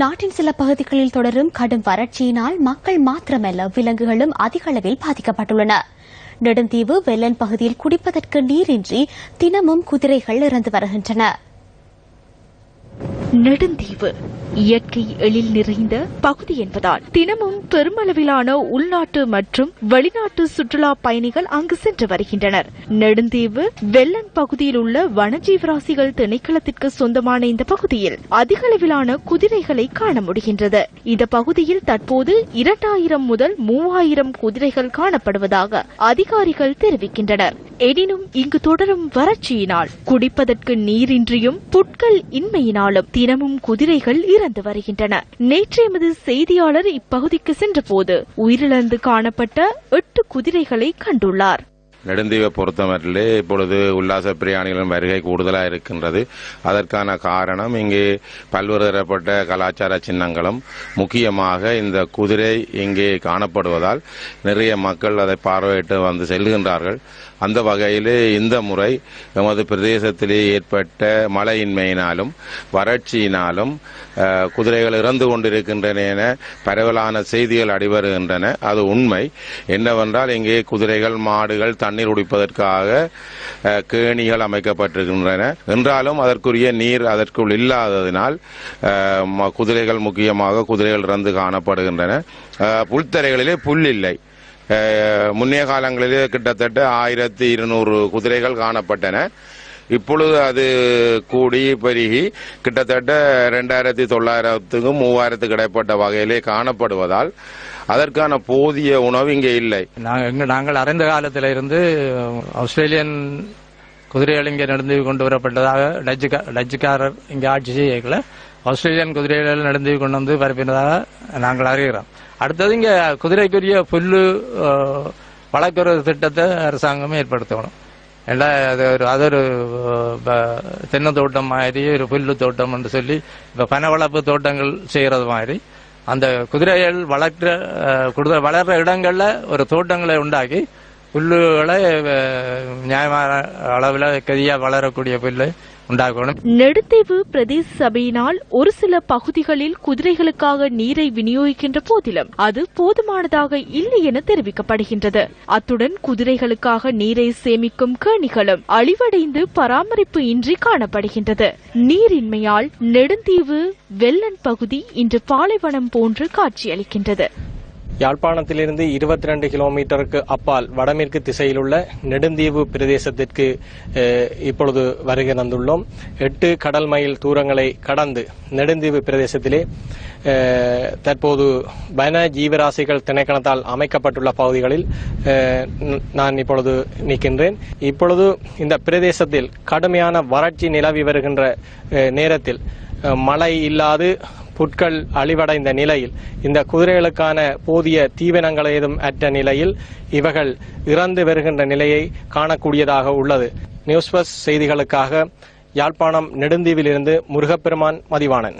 நாட்டின் சில பகுதிகளில் தொடரும் கடும் வறட்சியினால் மக்கள் மாத்திரமல்ல விலங்குகளும் அதிக அளவில் பாதிக்கப்பட்டுள்ளன. நெடுந்தீவு வெள்ளன் பகுதியில் குடிப்பதற்கு நீரின்றி தினமும் குதிரைகள் இறந்து வருகின்றன. நெடுந்தீவு. இயற்கை எழில் நிறைந்த பகுதி என்பதால் தினமும் பெருமளவிலான உள்நாட்டு மற்றும் வெளிநாட்டு சுற்றுலா பயணிகள் அங்கு சென்று வருகின்றனர். நெடுந்தீவு வெள்ளன் பகுதியில் உள்ள வனஜீவராசிகள் திணைக்களத்திற்கு சொந்தமான இந்த பகுதியில் அதிக அளவிலான குதிரைகளை காண முடிகின்றது. இந்த பகுதியில் தற்போது இரண்டாயிரம் முதல் மூவாயிரம் குதிரைகள் காணப்படுவதாக அதிகாரிகள் தெரிவிக்கின்றனர். எனினும் இங்கு தொடரும் வறட்சியினால் குடிப்பதற்கு நீரின்றியும் புட்கள் இன்மையினாலும் தினமும் குதிரைகள் இறந்து வருகின்றன. நேற்று எமது செய்தியாளர் இப்பகுதிக்கு சென்றபோது உயிரிழந்து காணப்பட்ட எட்டு குதிரைகளை கண்டுள்ளார். நெடுந்தீவை பொறுத்தமட்டிலே இப்பொழுது உல்லாச பிரயாணிகளின் வருகை கூடுதலாக இருக்கின்றது. அதற்கான காரணம் இங்கே பல்வேறு தரப்பட்ட கலாச்சார சின்னங்களும். முக்கியமாக இந்த குதிரை இங்கே காணப்படுவதால் நிறைய மக்கள் அதை பார்வையிட்டு வந்து செல்கின்றார்கள். அந்த வகையிலே இந்த முறை எமது பிரதேசத்திலே ஏற்பட்ட மழையின்மையினாலும் வறட்சியினாலும் குதிரைகள் இறந்து கொண்டிருக்கின்றன என பரவலான செய்திகள் அடிவருகின்றன. அது உண்மை. என்னவென்றால் இங்கே குதிரைகள் மாடுகள் தண்ணீர் குடிப்பதற்காக உடிப்பதற்காக கேணிகள் அமைக்கப்பட்டிருக்கின்றன. என்றாலும் அதற்குரிய நீர் அதற்குள் இல்லாததினால் குதிரைகள் முக்கியமாக குதிரைகள் இறந்து காணப்படுகின்றன. புல்தரைகளிலே புல் இல்லை. முன்னே முன்னைய காலங்களிலே கிட்டத்தட்ட ஆயிரத்தி இருநூறு குதிரைகள் காணப்பட்டன. இப்பொழுது அது கூடி பெருகி கிட்டத்தட்ட ரெண்டாயிரத்தி தொள்ளாயிரத்துக்கும் மூவாயிரத்துக்கு இடைப்பட்ட வகையிலே காணப்படுவதால் அதற்கான போதிய உணவு இங்கே இல்லை. நாங்கள் நாங்கள் அறிந்த காலத்தில் இருந்து ஆஸ்திரேலியன் குதிரைகள் இங்கே நடந்து கொண்டு வரப்பட்டதாக டச்சுக்கா டச்சுக்காரர் இங்கே ஆட்சி செய்யல ஆஸ்திரேலியன் குதிரைகள் நடந்து கொண்டு வந்து பரப்பினதாக நாங்கள் அறிகிறோம். அடுத்தது இங்கே குதிரைக்குரிய புல்லு வழக்குற வளர்க்குற திட்டத்தை அரசாங்கம் ஏற்படுத்தணும். ஏன்னா அது ஒரு அது ஒரு ப- தென்னை தோட்டம் மாதிரி ஒரு புல்லு தோட்டம் என்று சொல்லி இப்போ பன வளர்ப்பு தோட்டங்கள் செய்கிறது மாதிரி அந்த குதிரைகள் வளர்க்கிற அஹ், குதிரை இடங்களில் ஒரு தோட்டங்களை உண்டாக்கி புல்லுகளை நியாயமான அளவில் கதியா வளரக்கூடிய புல்லு உண்டாக்கணும். நெடுந்தீவு பிரதேச சபையினால் ஒரு சில பகுதிகளில் குதிரைகளுக்காக நீரை விநியோகிக்கின்ற போதிலும் அது போதுமானதாக இல்லை என தெரிவிக்கப்படுகின்றது. அத்துடன் குதிரைகளுக்காக நீரை சேமிக்கும் கேணிகளும் அழிவடைந்து பராமரிப்பு இன்றி காணப்படுகின்றது. நீரின்மையால் நெடுந்தீவு வெள்ளன் பகுதி இன்று பாலைவனம் போன்று காட்சியளிக்கின்றது. யாழ்ப்பாணத்திலிருந்து இருபத்தி ரெண்டு கிலோமீட்டருக்கு அப்பால் வடமேற்கு திசையில் உள்ள நெடுந்தீவு பிரதேசத்திற்கு இப்பொழுது வருகை தந்துள்ளோம். எட்டு கடல் மைல் தூரங்களை கடந்து நெடுந்தீவு பிரதேசத்திலே தற்போது வன ஜீவராசிகள் திணைக்கணத்தால் அமைக்கப்பட்டுள்ள பகுதிகளில் நான் இப்பொழுது நிற்கின்றேன். இப்பொழுது இந்த பிரதேசத்தில் கடுமையான வறட்சி நிலவி வருகின்ற நேரத்தில் மழை இல்லாது புட்கள் அழிவடைந்த நிலையில் இந்த குதிரைகளுக்கான போதிய தீவனங்கள் ஏதும் அற்ற நிலையில் இவர்கள் இறந்து வருகின்ற நிலையை காணக்கூடியதாக உள்ளது. நியூஸ் பஸ் செய்திகளுக்காக யாழ்ப்பாணம் நெடுந்தீவிலிருந்து முருகப்பெருமான் மதிவாணன்.